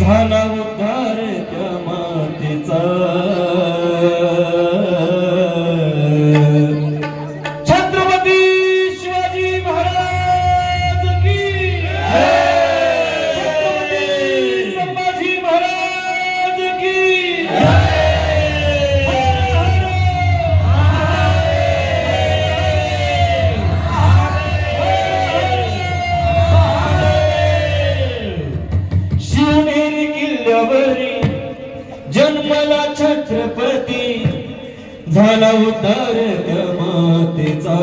झाला उद्धार जन्मला छत्रपती झाला उद्धार त्या मातेचा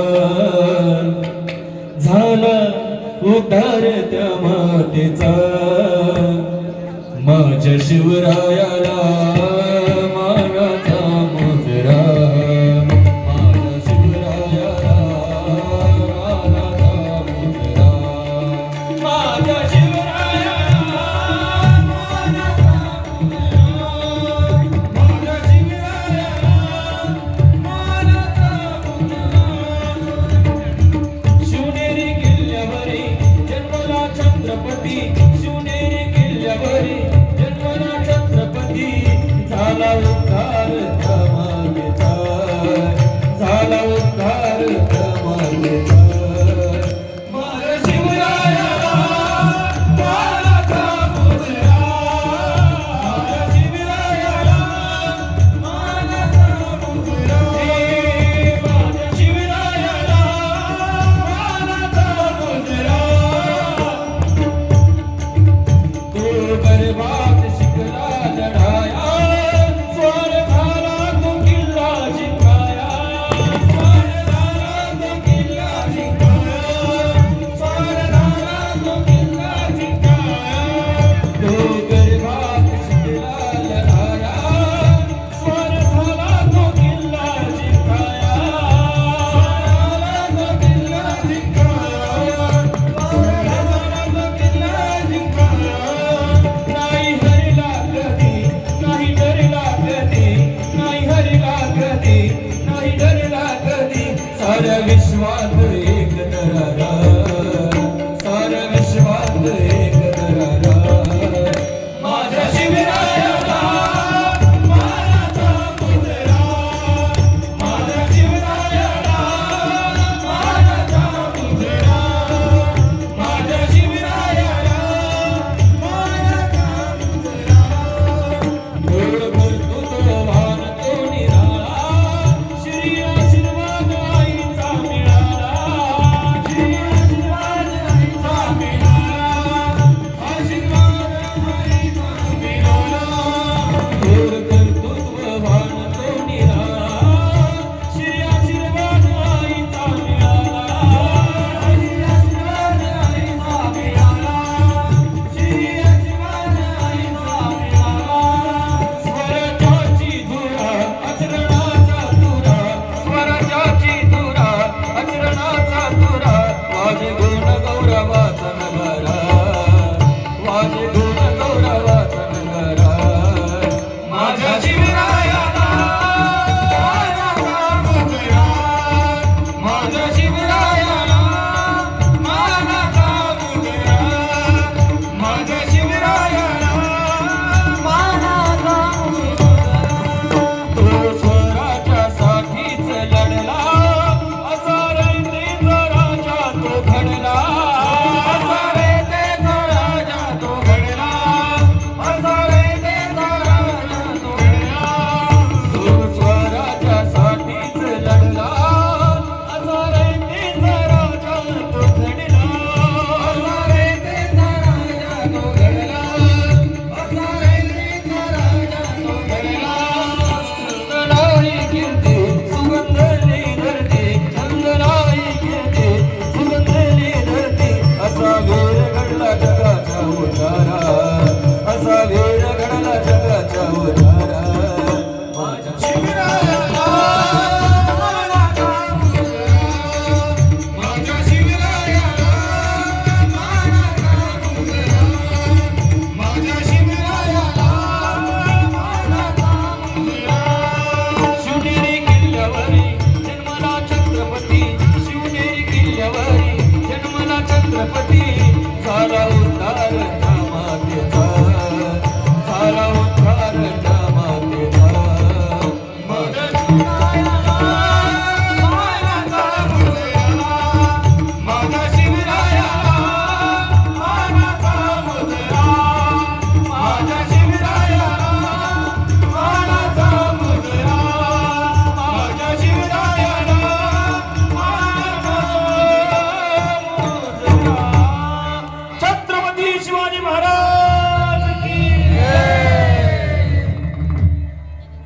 झाला उद्धार त्या मातेचा माझ्या शिवराया छत्रपती शिवनेरी किल्ल्यावरी जन्मला छत्रपती झाला उद्धार.